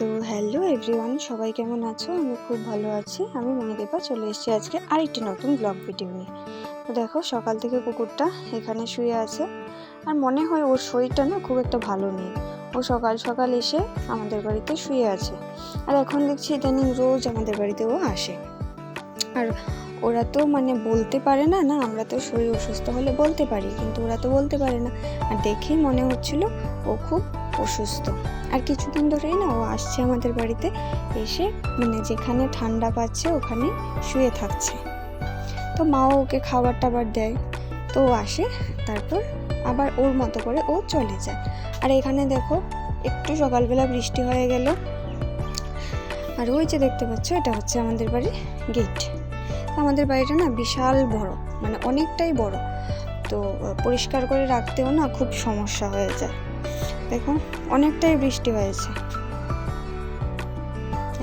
তো hello everyone, সবাই কেমন আছো? আমি খুব ভালো আছি। আমি মণিদীপা, চলে এসেছি আজকে আরেকটি নতুন ব্লগ ভিডিও নিয়ে। তো দেখো, সকাল থেকে কুকুরটা এখানে শুয়ে আছে। আর মনে হয় ওর শরীরটা না খুব একটা ভালো নেই। ও সকাল সকাল এসে আমাদের বাড়িতে শুয়ে আছে। আর এখন দেখছি ইদানিং রোজ আমাদের বাড়িতে ও আসে। আর ওরা তো মানে বলতে পারে না না আমরা তো শরীর অসুস্থ হলে বলতে পারি, কিন্তু ওরা তো বলতে পারে না। আর দেখেই মনে হচ্ছিল ও খুব অসুস্থ। আর কিছুদিন ধরেই না ও আসছে আমাদের বাড়িতে, এসে মানে যেখানে ঠান্ডা পাচ্ছে ওখানে শুয়ে থাকছে। তো মাও ওকে খাবার টাবার দেয়, তো ও আসে, তারপর আবার ওর মতো করে ও চলে যায়। আর এখানে দেখো, একটু সকালবেলা বৃষ্টি হয়ে গেল। আর ওই যে দেখতে পাচ্ছ, এটা হচ্ছে আমাদের বাড়ির গেট আমাদের বাড়িটা না বিশাল বড় মানে অনেকটাই বড়। তো পরিষ্কার করে রাখতেও না খুব সমস্যা হয়ে যায়। দেখো অনেকটাই বৃষ্টি হয়েছে।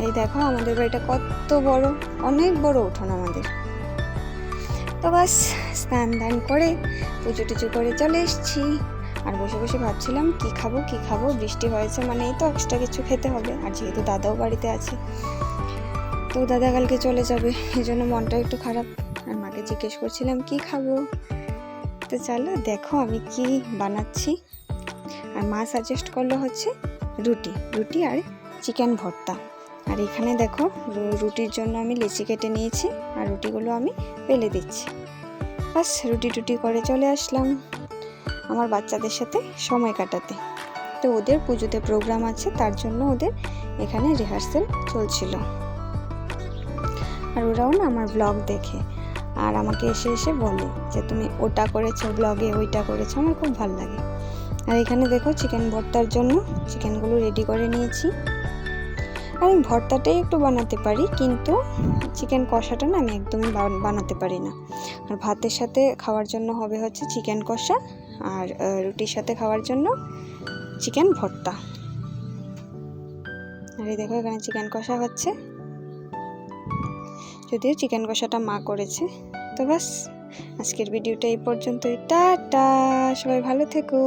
এই দেখো, আমাদের বাড়িটা কত বড়, অনেক বড় উঠোন আমাদের। তো বাস, স্নান দান করে, পুজো টুজো করে চলে এসছি। আর বসে বসে ভাবছিলাম, কি খাব কি খাব? বৃষ্টি হয়েছে মানে এই তো এক্সট্রা কিছু খেতে হবে। আর যেহেতু দাদাও বাড়িতে আছে, তো দাদা কালকে চলে যাবে। এই জন্য মনটা একটু খারাপ। আর মাকে জিজ্ঞেস করছিলাম, কি খাব? তো চলো, দেখো আমি কি বানাচ্ছি। আর মা সাজেস্ট করল হচ্ছে রুটি রুটি আর চিকেন ভর্তা। আর এখানে দেখো রুটির জন্য আমি লেচি কেটে নিয়েছি আর রুটিগুলো আমি পেলে দিচ্ছি। বাস, রুটি টুটি করে চলে আসলাম আমার বাচ্চাদের সাথে সময় কাটাতে। তো ওদের পুজোতে প্রোগ্রাম আছে, তার জন্য ওদের এখানে রিহার্সেল চলছিল। আর ওরাও না আমার ব্লগ দেখে। আর আমাকে এসে এসে বলে যে, তুমি ওটা করেছ ব্লগে ওইটা করেছ। আমার খুব ভালো লাগে। আর এখানে দেখো চিকেন ভর্তার জন্য চিকেনগুলো রেডি করে নিয়েছি। আর আমি ভর্তাটাই একটু বানাতে পারি, কিন্তু চিকেন কষাটা না আমি একদমই বানাতে পারি না। আর ভাতের সাথে খাওয়ার জন্য হবে হচ্ছে চিকেন কষা, আর রুটির সাথে খাওয়ার জন্য চিকেন ভর্তা। আর এই দেখো এখানে চিকেন কষা হচ্ছে। যদিও চিকেন কষাটা মা করেছে, তো বাস আজকের ভিডিওটা এই পর্যন্তই। টাটা, সবাই ভালো থেকো।